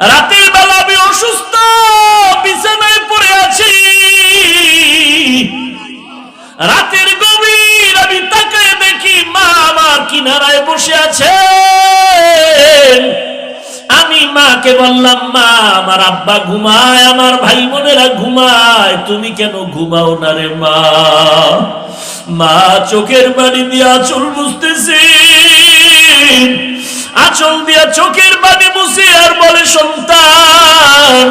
রাতের বেলা আমি অসুস্থ, বিছানায় পড়ে আছি। রাতের গভীর আমি তাকায় দেখি মা আমার কিনারায় বসে আছে। আমি মাকে বললাম, মা, আমার আব্বা ঘুমায়, আমার ভাই বোনেরা ঘুমায়। তুমি কেন ঘুমাও না রে মা? মা চোখের বাড়ি দিয়ে আচল বুঝতেছি। আচল দিয়া চোখের বাড়ি মুছে আর বলে, সন্তান,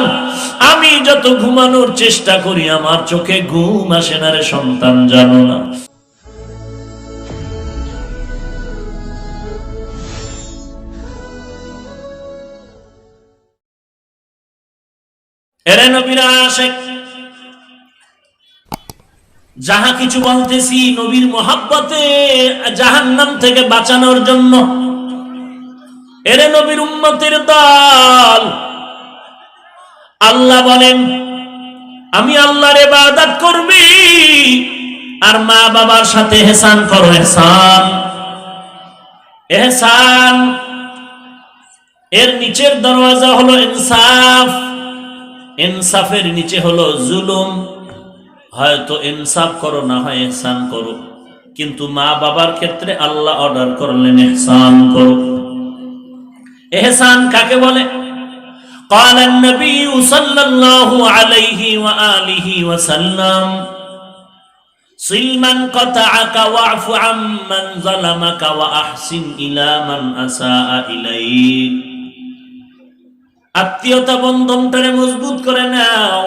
আমি যত ঘুমানোর চেষ্টা করি, আমার চোখে ঘুম আসে না রে সন্তান, জানো না। যাহা কিছু বলতেছি নবীর মোহাব্বতে জাহান্নাম থেকে বাঁচানোর জন্য এরে নবীর উম্মতের দল। আল্লাহ বলেন, আমি আল্লাহর ইবাদত করবি আর মা বাবার সাথে হেসান করো হেসান এহসান, এর নিচের দরওয়াজা হলো ইনসাফ। ইনসাফের নিচে হলো জুলুম। হয়তো ইনসাফ করো, না হয় এহসান করো। কিন্তু মা বাবার ক্ষেত্রে আল্লাহ অর্ডার করলেন, এহসান করো। এহসান কাকে বলে قال النبي صلى الله عليه وآله وسلم صل من قطعك واعف عمن ظلمك وأحسن إلى من أساء إليك আত্মীয়তা বন্ধনটারে মজবুত করে নাও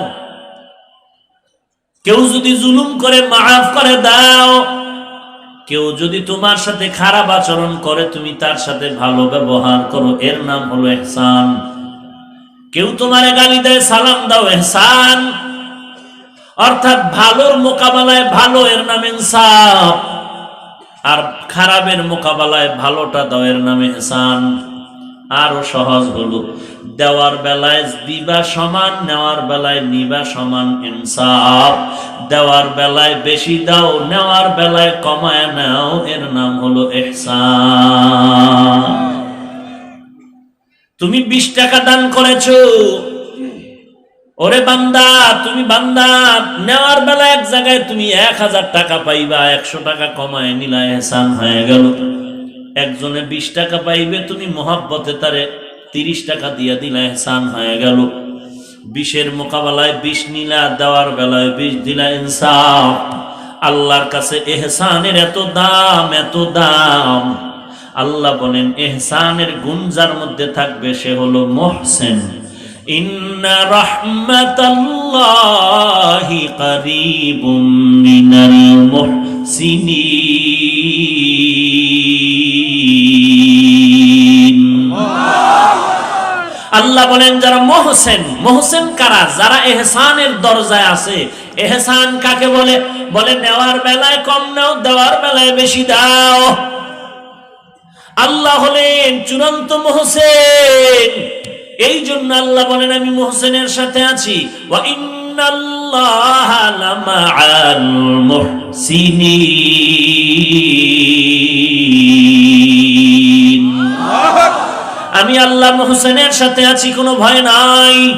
কেউ যদি জুলুম করে মাফ করে দাও কেউ যদি তোমার সাথে খারাপ আচরণ করে, তুমি তার সাথে ভালো ব্যবহার করো। এর নাম হলো এহসান। কেউ তোমারে গালি দেয়, সালাম দাও, এহসান। অর্থাৎ ভালোর মোকাবেলায় ভালো, এর নাম ইনসাফ। আর খারাপের মোকাবেলায় ভালোটা দাও, এর নাম এহসান। আরও সহজ হলো। দেওয়ার বেলায় দিবা সমান, নেওয়ার বেলায় নিবা সমান ইনসাফ। দেওয়ার বেলায় বেশি দাও, নেওয়ার বেলায় কমায় নাও, এর নাম হলো এহসান তুমি বিশ টাকা দান করেছ। ওরে বান্দা, তুমি বান্দা, নেওয়ার বেলা এক জায়গায় তুমি এক হাজার টাকা পাইবা, একশো টাকা কমায় নিলা এহসান হয়ে গেল। একজনে বিশ টাকা পাইবে, তুমি মহাব্বতে তারে তিরিশ টাকা দিয়া দিলা, এহসান হয়ে গেল। বিশের মোকাবেলায় বিষ নিলা, দেওয়ার বেলায় বিষ দিলা ইনসাফ। আল্লাহর কাছে এহসানের এত দাম এত দাম। আল্লাহ বলেন, এহসানের গুণ যার মধ্যে থাকবে সে হলো মোহসেন। ইন্না রহমাতাল্লাহি করিবুম মিনাল আল্লাহ বলেন, যারা মোহসেন মোহসেন কারা? যারা এহসানের দরজায় আছে। এহসান কাকে বলে? বলে, নেওয়ার বেলায় কম নাও, দেওয়ার বেলায় বেশি দাও। আল্লাহ হলেন চূড়ান্ত মোহসেন। এই জন্য আল্লাহ বলেন, আমি মোহসেনের সাথে আছি। ওয়া আমি আল্লাহ মোহসেনের সাথে আছি, কোনো ভয় নাই।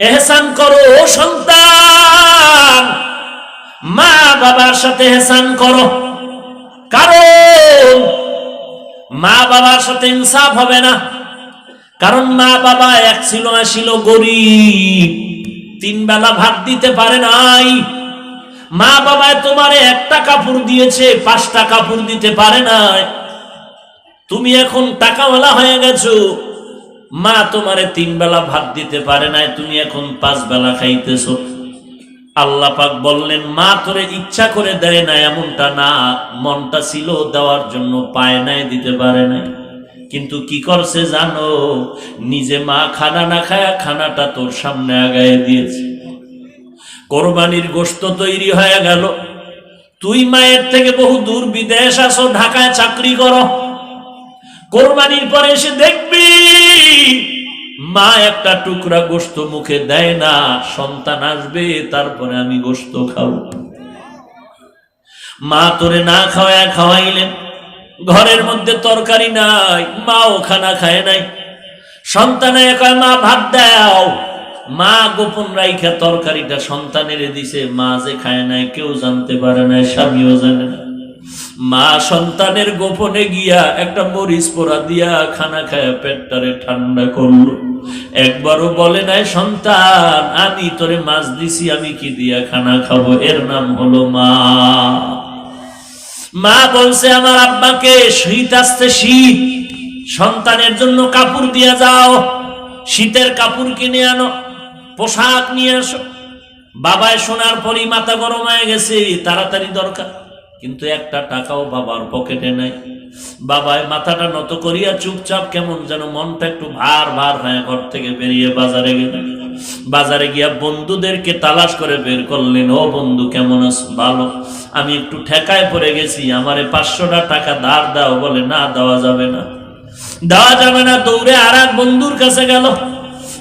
এহসান করো, ও সন্তান। মা বাবার সাথে এহসান করো। কারণ মা বাবার সাথে ইনসাফ হবে না। কারণ মা বাবা এক ছিল না ছিল গরিব। তিন বেলা ভাত দিতে পারে নাই। মা বাবায় তোমারে একটা কাপড় দিয়েছে, পাঁচটা কাপড় দিতে পারে নাই। তুমি এখন টাকাওয়ালা হয়ে গেছো। মা তোমারে তিন বেলা ভাত দিতে পারে নাই, তুমি এখন পাঁচ বেলা খাইতেছো। আল্লাহ পাক বললেন, মা, তোরে ইচ্ছা করে দেয় না এমনটা না। মনটা ছিল দেওয়ার জন্য পায় নাই, দিতে পারে নাই। কিন্তু কি করছে জানো? নিজে মা খানা না খায়া খানাটা তোর সামনে আগায় দিয়েছে। কোরবানির গোস্ত তৈরি হয়ে গেল। তুই মায়ের থেকে বহু দূর বিদেশ আসো, ঢাকায় চাকরি করো। কোরবানির পরে এসে দেখবি, মা একটা টুকরা গোস্ত মুখে দেয় না, সন্তান আসবে, তারপরে আমি গোস্ত খাব। মা তোরে না খাওয়ায় খাওয়াইলেন। ঘরের মধ্যে তরকারি নাই, মাও খানা খায় নাই। সন্তানে কয়, মা, ভাত দাও। মা গোপন রাইখা তরকারিটা সন্তানের দিছে, মা যে খায় নাই, কেউ জানতে পারে না স্বামীও জানে না। মা সন্তানের গোপনে গিয়া একটা মরিচ পোড়া দিয়া খানা খায় পেটটারে ঠান্ডা করল। একবারও বলে নাই, সন্তান, আমি তোরে মাছ দিছি, আমি কি দিয়া খানা খাব? এর নাম হলো মা। মা বলছে, আমার আব্বাকে শীত আসছে, শীত। সন্তানের জন্য কাপড় দিয়া যাও, শীতের কাপড় কিনে আনো, পোশাক নিয়ে আসো। বাবায় শোনার পরই মাথা গরম হয়ে গেছে, তাড়াতাড়ি দরকার। কিন্তু একটা টাকাও বাবার পকেটে নাই। বাবায় মাথাটা নত করিয়া চুপচাপ কেমন যেন মনটা একটু ভার ভার হয়ে ঘর থেকে বেরিয়ে বাজারে গেলেন। বাজারে গিয়া বন্ধুদেরকে তালাশ করে বের করলেন, ও বন্ধু, কেমন আছো? ভালো। আমি একটু ঠেকায় পড়ে গেছি, আমারে পাঁচশোটা টাকা ধার দাও। বলে, না, দেওয়া যাবে না। দেওয়া যাবে না, দৌড়ে আর এক বন্ধুর কাছে গেল।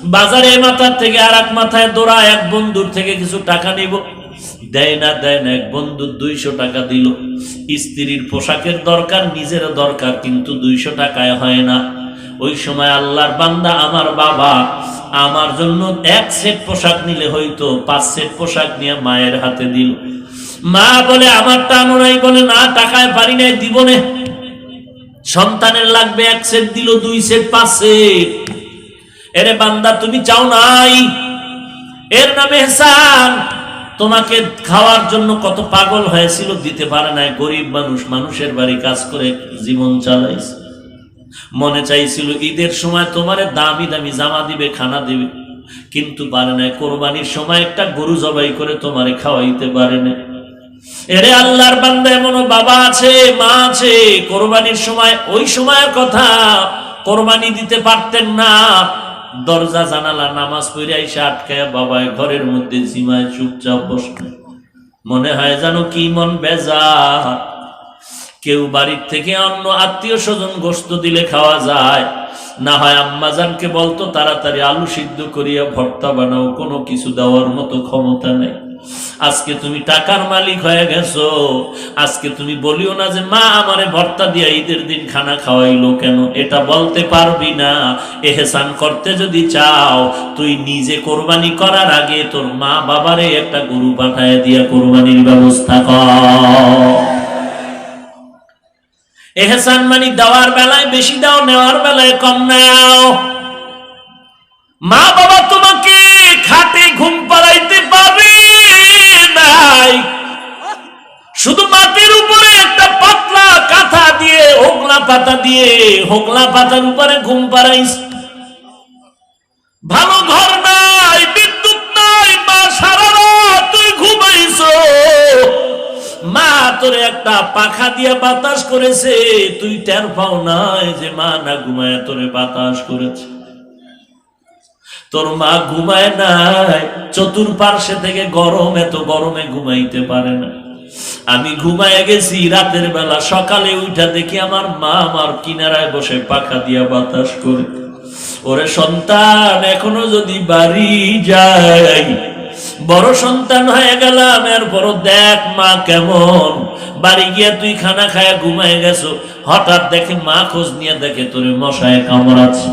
বাজারে মাথার থেকে আর এক মাথায় দৌড়া এক বন্ধুর থেকে কিছু টাকা নিব। দেয় না দেয় না, এক বন্ধু দুইশো টাকা দিল। স্ত্রীর পোশাকের দরকার, নিজের দরকার, কিন্তু দুইশো টাকায় হয় না। ওই সময় আল্লাহর বান্দা আমার বাবা, আমার জন্য এক সেট পোশাক নিলে হয়তো পাঁচ সেট পোশাক নিয়ে মায়ের হাতে দিল। মা বলে, আমার টানো নাই বলে, না, টাকায় পারি নাই, দিব নে। সন্তানের লাগবে এক সেট, দিল দুই সেট, পাঁচ সেট। এরে বান্দা, তুমি চাও নাই? এর নামে হেসান তোমাকে খাওয়ার জন্য কত পাগল হয়েছিল দিতে পারে নাই। গরিব মানুষ, মানুষের বাড়ি কাজ করে জীবন চালাইছে। মনে চাইছিল, ঈদের সময় তোমারে দামি দামি জামা দিবে, খানা দিবে। কিন্তু পারে নাই। কোরবানির সময় একটা গরু জবাই করে তোমারে খাওয়াইতে পারে না এরে আল্লাহর বান্দা, এমনও বাবা আছে, মা আছে। কোরবানির সময়, ওই সময়ের কথা কোরবানি দিতে পারতেন না। দরজা, জানালা, নামাজ পড়ে আইসা আটকায় বাবায় ঘরের মধ্যে জিমায় চুপচাপ বসে মনে হয় জানো কি মন বেজা কেউ বাড়ির থেকে অন্য আত্মীয় স্বজন গোস্ত দিলে খাওয়া যায়। না হয় আম্মাজানকে বলতো, তাড়াতাড়ি আলু সিদ্ধ করিয়া ভর্তা বানাও, কোনো কিছু দেওয়ার মতো ক্ষমতা নেই। আজকে তুমি টাকার মালিক হয়ে গেছো। আজকে তুমি বলিও না যে, মা, আমারে ভর্তা দিয়া ঈদের দিন খানা খাওয়াইলো কেন? এটা বলতে পারবি না। এহসান করতে যদি চাও, তুই নিজে কোরবানি করার আগে তোর মা বাবারে একটা গরু পাঠায় দিয়া কোরবানির ব্যবস্থা কর। এহসান মানি দেওয়ার বেলায় বেশি দাও, নেওয়ার বেলায় কম নাও। মা বাবা তোমাকে পাতা দিয়ে হোগলা পাতার উপরে ঘুম পাড়াইস। ভালো ঘর নাই, বিদ্যুৎ নাই, মা, সারা রাত তুই ঘুমাইছো মা তোরে একটা পাখা দিয়ে বাতাস করেছে, তুই টের পাও নাই যে মা না ঘুমায়, তোরে বাতাস করেছে। তোর মা ঘুমায় নাই, চতুর্পার্শ্বে থেকে গরম, এত গরমে ঘুমাইতে পারে না। আমি ঘুমায় গেছি, রাতের বেলা সকালে উঠা দেখি আমার মা আমার কিনারায় বসে পাখা দিয়া বাতাস করে। ওরে সন্তান, এখনও যদি বাড়ি যাই, বড় সন্তান হয়ে গেলাম, এরপরও দেখ মা কেমন। বাড়ি গিয়া তুই খানা খায়া ঘুমায় গেছো হঠাৎ দেখে মা খোঁজ নিয়ে দেখে তোরে মশায় কামড়াচ্ছে।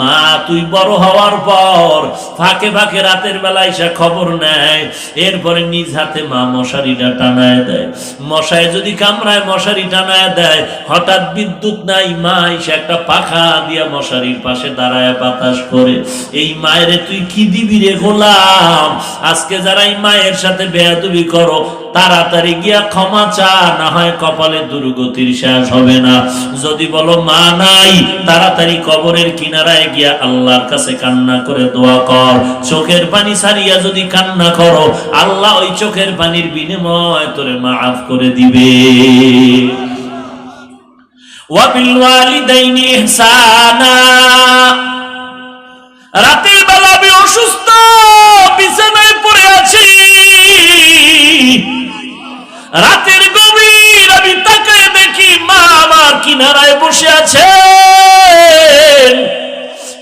মা, তুই বড় হওয়ার পর ফাঁকে ফাঁকে রাতের বেলা এসে খবর নেয়। এরপরে নিজ হাতে মা মশারিটা টানায় দেয়। মশায় যদি কামড়ায়, মশারি টানায় দেয়। হঠাৎ বিদ্যুৎ নাই, মা এসে একটা পাখা দিয়া মশারির পাশে দাঁড়ায় বাতাস করে। এই মায়ের তুই কি দিবি রে গোলাম? আজকে যারা এই মায়ের সাথে বেয়াদবি করো তাড়াতাড়ি গিয়া ক্ষমা চা, না হয় কপালে দুর্গতির শেষ হবে না। যদি বলো, মা নাই, তাড়াতাড়ি কবরের কিনারায় গিয়া আল্লাহর কাছে কান্না করে দোয়া কর। চোখের পানি সারিয়া যদি কান্না করো, আল্লাহ ওই চোখের পানির বিনিময় তোরে মাফ করে দিবে। রাতের বেলা আমি অসুস্থ, বিছানায় পড়ে আছি। রাতের গভীর আমি তাকায় দেখি মা আমার কিনারায় বসে আছে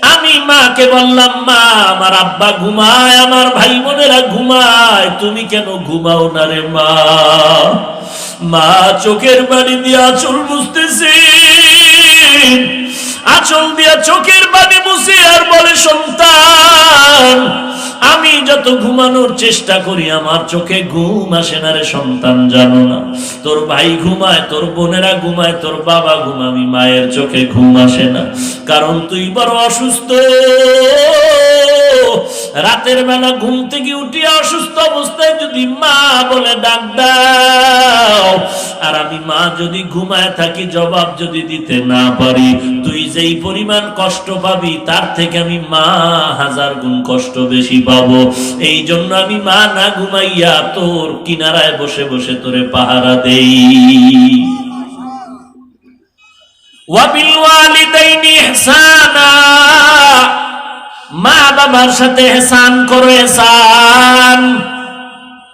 আমি মাকে বললাম, মা, আমার আব্বা ঘুমায়, আমার ভাই বোনেরা ঘুমায়, তুমি কেন ঘুমাও না রে মা? মা চোখের বাড়ি দিয়া চুল বুঝতেছি আচল দিয়া চোখের পানি মুছে আর বলে, সন্তান, আমি যত ঘুমানোর চেষ্টা করি, আমার চোখে ঘুম আসে না রে সন্তান, জানো না। তোর ভাই ঘুমায়, তোর বোনেরা ঘুমায়, তোর বাবা ঘুমাবি, মায়ের চোখে ঘুম আসে না। কারণ তুই বড় অসুস্থ। রাতের বেলা ঘুম থেকে উঠিয়া অসুস্থ অবস্থায় যদি মা বলে ডাক দাও, আর আমি মা যদি ঘুমায় থাকি, জবাব যদি দিতে না পারি, তুই যেই পরিমাণ কষ্ট পাবি, তার থেকে আমি মা হাজার গুণ কষ্ট বেশি পাবো। এই জন্য আমি মা না ঘুমাইয়া তোর কিনারায় বসে বসে তোরে পাহারা দেই। ওয়ালিদাইনি ইহসানা। মা বাবার সাথে এহসান করো, এহসান।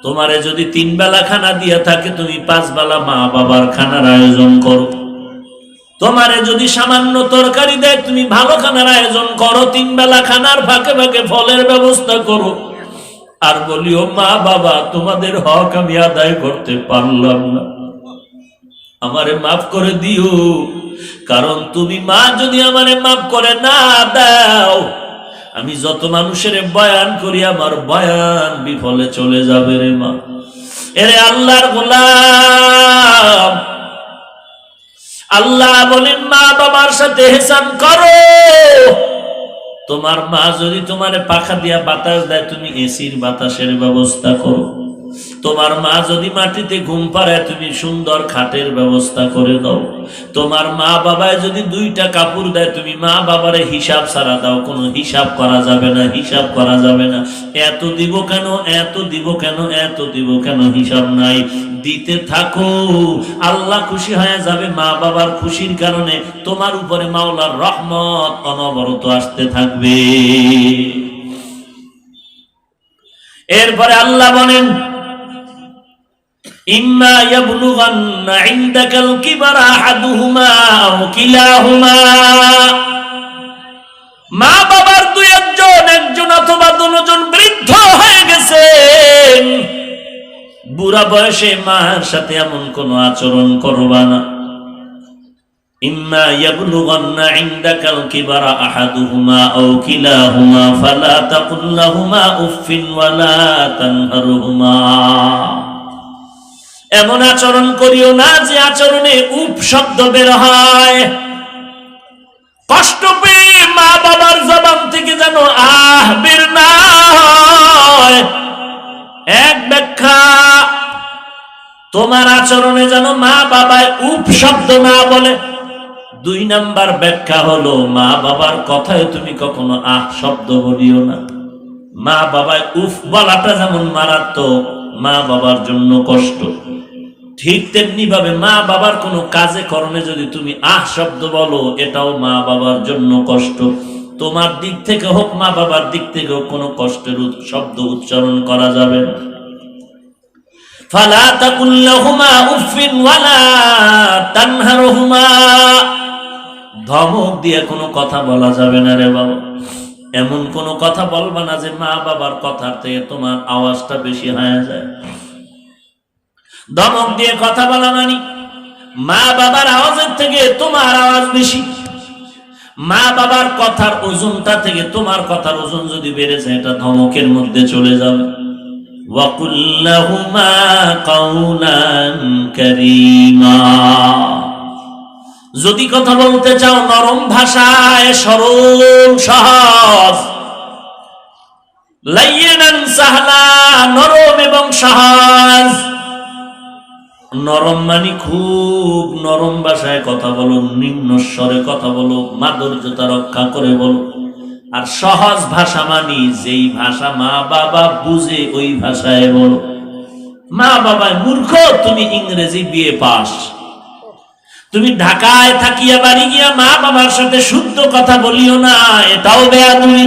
তোমারে যদি তিন বেলা খানা দিয়া থাকে, তুমি পাঁচ বেলা মা বাবার খানার আয়োজন করো। তোমারে যদি সামান্য তরকারি দেয়, তুমি ভালো খানার আয়োজন করো। তিন বেলা খানার ফাঁকে ফাঁকে ফলের ব্যবস্থা করো। আর বলিও, মা বাবা, তোমাদের হক আমি আদায় করতে পারলাম না। আমারে মাফ করে দিও। কারণ তুমি মা, যদি আমারে মাফ করে না দাও আমি যত মানুষের বয়ান করি, আমার বয়ান বিফলে চলে যাবে রে মা। এরে আল্লাহর গোলাম। আল্লাহ বলেন, মা বাবার সাথে হেসান করো। তোমার মা যদি তোমার পাখা দিয়া বাতাস দেয়, তুমি এসির বাতাসের ব্যবস্থা করো। তোমার মা যদি মাটিতে ঘুম পাড়ায়, তুমি সুন্দর খাটের ব্যবস্থা করে দাও। তোমার মা বাবায় যদি দুইটা কাপড় দেয়, তুমি মা বাবারে হিসাব ছাড়া দাও। কোনো হিসাব করা যাবে না, হিসাব করা যাবে না। এত দিব কেন, এত দিব কেন, এত দিব কেন হিসাব নাই। দিতে থাকো, আল্লাহ খুশি হয়ে যাবে মা বাবার খুশির কারণে। তোমার উপরে মাওলার রহমত অনবরত আসতে থাকবে। এরপরে আল্লাহ বলেন ইম্মা ইয়াবলুগান্না ইনদাকাল কিবারা আহাদুহুমা আও কিলাহুমা। মা বাবার দুই একজন একজন অথবা দুজন বৃদ্ধ হয়ে গেছেন। বুড়া বয়সে মার সাথে এমন কোন আচরণ করবা না। ইম্মা ইয়াবলুগান্না ইনদাকাল কিবারা আহাদুহুমা আও কিলাহুমা, ফালা তাকুল লাহুমা উফিন ওয়ালা তানহারহুমা। এমন আচরণ করিও না যে আচরণে উপ শব্দ বের হয়। কষ্ট পেয়ে মা বাবার জবান থেকে যেন আহ বের না এক ব্যাখ্যা, তোমার আচরণে যেন মা বাবায় উপ শব্দ না বলে। দুই নাম্বার ব্যাখ্যা হলো, মা বাবার কথায় তুমি কখনো আহ শব্দ বলিও না। মা বাবায় উফ বলাটা যেমন মারাত্মক, মা বাবার জন্য কষ্ট। ঠিক তেমনি ভাবে মা বাবার কোনো কাজে কর্মে যদি তুমি আহ শব্দ বলো, এটাও মা বাবার জন্য কষ্ট। তোমার দিক থেকে হোক, মা বাবার দিক থেকে হোক কোনো কষ্টের শব্দ উচ্চারণ করা যাবে না। ধমক দিয়ে কোনো কথা বলা যাবে না রে বাবা। এমন কোনো কথা বলবা না যে মা বাবার কথার থেকে তোমার আওয়াজটা বেশি হয়ে যায়। ধমক দিয়ে কথা বলা মানি। মা বাবার আওয়াজের থেকে তোমার আওয়াজ বেশি। মা বাবার কথার ওজনটা থেকে তোমার কথার ওজন যদি বেড়ে যায়, এটা ধমকের মধ্যে চলে যাবে। যদি কথা বলতে চাও, নরম ভাষায়, সরল, সহজ। লাইয়েনান সাহলা, নরম এবং সহজ। নরম মানে খুব নরম ভাষায় কথা বলো, নিম্ন স্বরে কথা বলো, মাধুর্যতা রক্ষা করে বলো। আর সহজ ভাষা মানি, যেই ভাষা মা বাবা বুঝে ওই ভাষায় বলো। মা বাবা মূর্খ, তুমি ইংরেজি বিয়ে পাস। তুমি ঢাকায় থাকিয়া বাড়ি গিয়া মা বাবার সাথে শুদ্ধ কথা বলিও না, এটাও বেয়া তুমি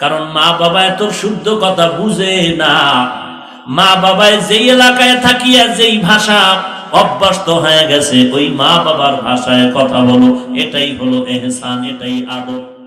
কারণ মা বাবা এত শুদ্ধ কথা বুঝে না। মা বাবায় যেই এলাকায় থাকিয়া যেই ভাষা অভ্যস্ত হয়ে গেছে, ওই মা বাবার ভাষায় কথা বলো। এটাই হলো এহসান, এটাই আদব।